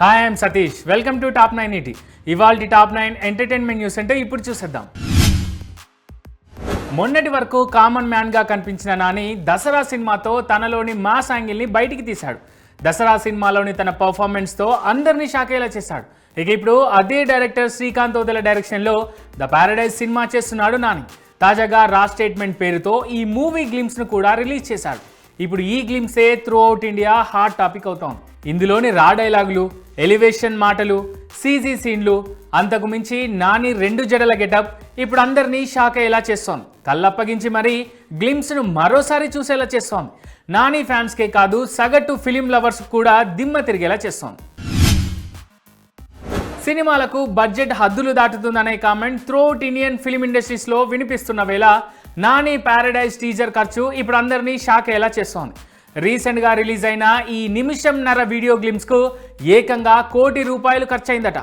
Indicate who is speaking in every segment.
Speaker 1: Hi I'm Satish welcome to top nine eighty ఇవాళ top nine entertainment news అంటే ఇప్పుడు చూసేద్దాం. మొన్నటి వరకు కామన్ మ్యాన్గా కనిపించిన నాని దసరా సినిమాతో తనలోని మాస్ యాంగిల్ని బయటికి తీశాడు. దసరా సినిమాలోని తన పర్ఫార్మెన్స్తో అందరినీ షాకేలా చేశాడు. ఇక ఇప్పుడు అదే డైరెక్టర్ శ్రీకాంత్ ఓదెల డైరెక్షన్లో ద ప్యారడైజ్ సినిమా చేస్తున్నాడు నాని. తాజాగా రా స్టేట్మెంట్ పేరుతో ఈ మూవీ గ్లిమ్స్ను కూడా రిలీజ్ చేశాడు. ఇప్పుడు ఈ glimpse throughout India hot topic అవుతోంది. ఇందులోని రా డైలాగులు ఎలివేషన్ మాటలు సీజీ సీన్లు అంతకు మించి నాని రెండు జడల గెటప్ ఇప్పుడు అందరినీ షాక్ అయ్యేలా చేస్తోంది. కళ్ళప్పగించి మరీ గ్లిమ్స్ను మరోసారి చూసేలా చేస్తోంది. నాని ఫ్యాన్స్కే కాదు సగటు ఫిలిం లవర్స్ కూడా దిమ్మ తిరిగేలా చేస్తోంది. సినిమాలకు బడ్జెట్ హద్దులు దాటుతుందనే కామెంట్ త్రోట్ ఇండియన్ ఫిలిం ఇండస్ట్రీస్లో వినిపిస్తున్న వేళ నాని ప్యారడైజ్ టీజర్ ఖర్చు ఇప్పుడు అందరినీ షాక్ అయ్యేలా చేస్తోంది. రీసెంట్గా రిలీజ్ అయిన ఈ నిమిషంన్నర వీడియో గ్లిమ్స్కు ఏకంగా కోటి రూపాయలు ఖర్చయిందట.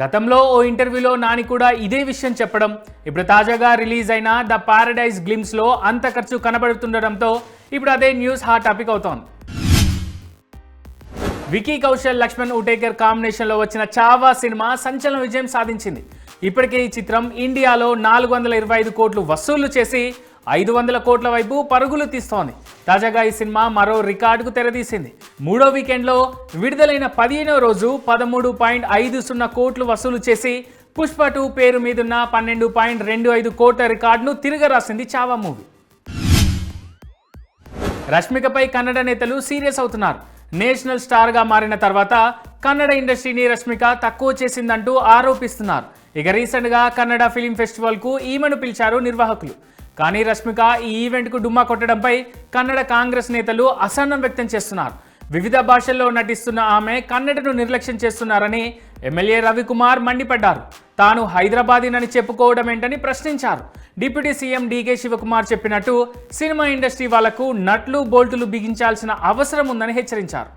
Speaker 1: గతంలో ఓ ఇంటర్వ్యూలో నాని కూడా ఇదే విషయం చెప్పడం ఇప్పుడు తాజాగా రిలీజ్ అయిన ద పారడైజ్ గ్లిమ్స్లో అంత ఖర్చు కనబడుతుండటంతో ఇప్పుడు అదే న్యూస్ హాట్ టాపిక్ అవుతోంది. వికీ కౌశల్ లక్ష్మణ్ ఉటేకర్ కాంబినేషన్లో వచ్చిన చావా సినిమా సంచలన విజయం సాధించింది. ఇప్పటికే ఈ చిత్రం ఇండియాలో నాలుగు వందల ఇరవై ఐదు కోట్లు వసూళ్ళు చేసి ఐదు వందల కోట్ల వైపు పరుగులు తీస్తోంది. తాజాగా ఈ సినిమా మరో రికార్డుకు తెరదీసింది మూడో వీకెండ్లో విడుదలైన పదిహేనో రోజు పదమూడు పాయింట్ ఐదు సున్నా కోట్లు వసూలు చేసి పుష్ప టూ పేరు మీదున్న పన్నెండు పాయింట్ రెండు ఐదు కోట్ల రికార్డును తిరగరాసింది చావా మూవీ. రష్మికపై కన్నడ నేతలు సీరియస్ అవుతున్నారు. నేషనల్ స్టార్గా మారిన తర్వాత కన్నడ ఇండస్ట్రీని రష్మిక తక్కువ చేసిందంటూ ఆరోపిస్తున్నారు. ఇక రీసెంట్గా కన్నడ ఫిలిం ఫెస్టివల్కు ఈమెను పిలిచారు నిర్వాహకులు. కానీ రష్మిక ఈ ఈవెంట్కు డుమ్మా కొట్టడంపై కన్నడ కాంగ్రెస్ నేతలు అసహనం వ్యక్తం చేస్తున్నారు. వివిధ భాషల్లో నటిస్తున్న ఆమె కన్నడను నిర్లక్ష్యం చేస్తున్నారని ఎమ్మెల్యే రవికుమార్ మండిపడ్డారు. తాను హైదరాబాదీనని చెప్పుకోవడం ఏంటని ప్రశ్నించారు. డిప్యూటీ సీఎం డీకే శివకుమార్ చెప్పినట్టు సినిమా ఇండస్ట్రీ వాళ్ళకు నట్లు బోల్టులు బిగించాల్సిన అవసరం ఉందని హెచ్చరించారు.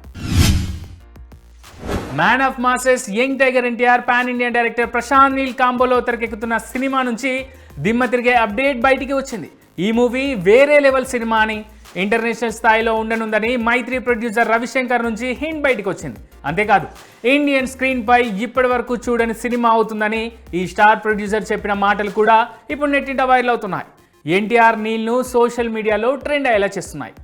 Speaker 1: Man of masses young tiger NTR pan Indian director Prashanth Neel కాంబోలో తెరకెక్కుతున్న సినిమా నుంచి దిమ్మ తిరిగే అప్డేట్ బయటికి వచ్చింది. ఈ మూవీ వేరే లెవెల్ సినిమా అని ఇంటర్నేషనల్ స్థాయిలో ఉండనుందని మైత్రి ప్రొడ్యూసర్ రవిశంకర్ నుంచి హింట్ బయటికి వచ్చింది. అంతేకాదు ఇండియన్ స్క్రీన్ పై ఇప్పటి వరకు చూడని సినిమా అవుతుందని ఈ స్టార్ ప్రొడ్యూసర్ చెప్పిన మాటలు కూడా ఇప్పుడు నెట్టింట వైరల్ అవుతున్నాయి. ఎన్టీఆర్ నీల్ను సోషల్ మీడియాలో ట్రెండ్ అయ్యేలా చేస్తున్నాయి.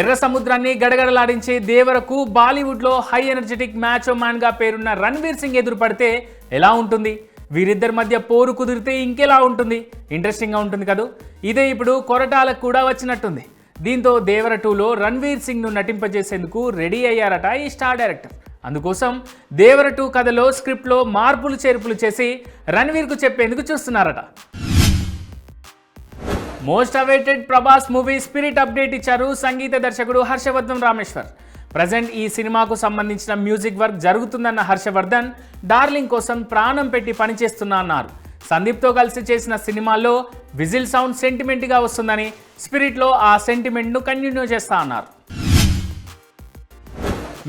Speaker 1: ఎర్ర సముద్రాన్ని గడగడలాడించే దేవరకు బాలీవుడ్లో హై ఎనర్జెటిక్ మ్యాచ్ మ్యాన్గా పేరున్న రణ్వీర్ సింగ్ ఎదురుపడితే ఎలా ఉంటుంది? వీరిద్దరి మధ్య పోరు కుదిరితే ఇంకెలా ఉంటుంది? ఇంట్రెస్టింగ్గా ఉంటుంది కదూ? ఇదే ఇప్పుడు కొరటాలకు కూడా వచ్చినట్టుంది. దీంతో దేవర టూలో రణ్వీర్ సింగ్ను నటింపజేసేందుకు రెడీ అయ్యారట ఈ స్టార్ డైరెక్టర్. అందుకోసం దేవర టూ కథలో స్క్రిప్ట్లో మార్పులు చేర్పులు చేసి రణ్వీర్కు చెప్పేందుకు చూస్తున్నారట. Most awaited Prabhas movie Spirit update ఇచ్చారు సంగీత దర్శకుడు హర్షవర్ధన్ రామేశ్వర్. ప్రజెంట్ ఈ సినిమాకు సంబంధించిన మ్యూజిక్ వర్క్ జరుగుతుందన్న హర్షవర్ధన్ డార్లింగ్ కోసం ప్రాణం పెట్టి పనిచేస్తున్నా అన్నారు. సందీప్తో కలిసి చేసిన సినిమాల్లో విజిల్ సౌండ్ సెంటిమెంట్గా వస్తుందని స్పిరిట్లో ఆ సెంటిమెంట్ను కంటిన్యూ చేస్తా అన్నారు.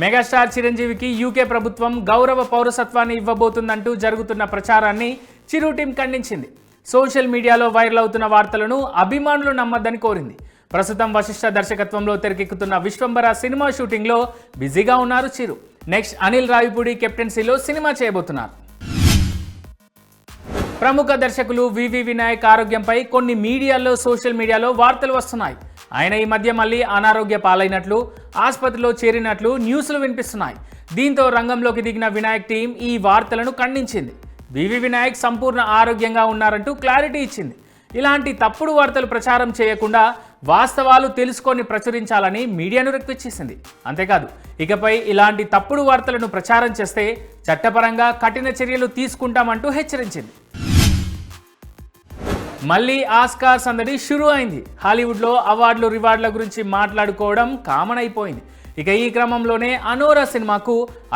Speaker 1: మెగాస్టార్ చిరంజీవికి యూకే ప్రభుత్వం గౌరవ పౌరసత్వాన్ని ఇవ్వబోతుందంటూ జరుగుతున్న ప్రచారాన్ని చిరు టీం ఖండించింది. సోషల్ మీడియాలో వైరల్ అవుతున్న వార్తలను అభిమానులు నమ్మద్దని కోరింది. ప్రస్తుతం వశిష్ఠ దర్శకత్వంలో తెరకెక్కుతున్న విశ్వంబర సినిమా షూటింగ్లో బిజీగా ఉన్నారు చిరు. నెక్స్ట్ అనిల్ రావిపూడి కెప్టెన్సీలో సినిమా చేయబోతున్నారు. ప్రముఖ దర్శకులు వివి వినాయక్ ఆరోగ్యంపై కొన్ని మీడియాల్లో సోషల్ మీడియాలో వార్తలు వస్తున్నాయి. ఆయన ఈ మధ్య మళ్ళీ అనారోగ్య పాలైనట్లు ఆసుపత్రిలో చేరినట్లు న్యూస్లు వినిపిస్తున్నాయి. దీంతో రంగంలోకి దిగిన వినాయక్ టీం ఈ వార్తలను ఖండించింది. వివి వినాయక్ సంపూర్ణ ఆరోగ్యంగా ఉన్నారంటూ క్లారిటీ ఇచ్చింది. ఇలాంటి తప్పుడు వార్తలు ప్రచారం చేయకుండా వాస్తవాలు తెలుసుకొని ప్రచురించాలని మీడియాను రిక్వెస్ట్ అంతేకాదు ఇకపై ఇలాంటి తప్పుడు వార్తలను ప్రచారం చేస్తే చట్టపరంగా కఠిన చర్యలు తీసుకుంటామంటూ హెచ్చరించింది. మళ్ళీ ఆస్కార్ సందడి షురూ అయింది. హాలీవుడ్లో అవార్డులు రివార్డుల గురించి మాట్లాడుకోవడం కామన్ అయిపోయింది ఇక ఈ క్రమంలోనే అనోరా సినిమాకు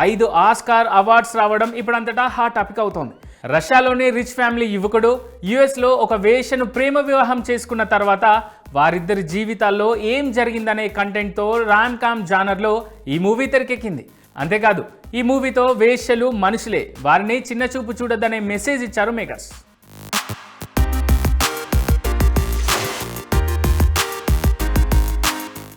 Speaker 1: ఐదు ఆస్కార్ అవార్డ్స్ రావడం ఇప్పుడంతటా హాట్ టాపిక్ అవుతోంది. రష్యాలోని రిచ్ ఫ్యామిలీ యువకుడు యుఎస్లో ఒక వేషను ప్రేమ వివాహం చేసుకున్న తర్వాత వారిద్దరి జీవితాల్లో ఏం జరిగిందనే కంటెంట్తో రామ్ కామ్ జానర్లో ఈ మూవీ తెరకెక్కింది. అంతేకాదు ఈ మూవీతో వేష్యలు మనుషులే. వారిని చిన్న చూపు చూడొద్దనే మెసేజ్ ఇచ్చారు మేకర్స్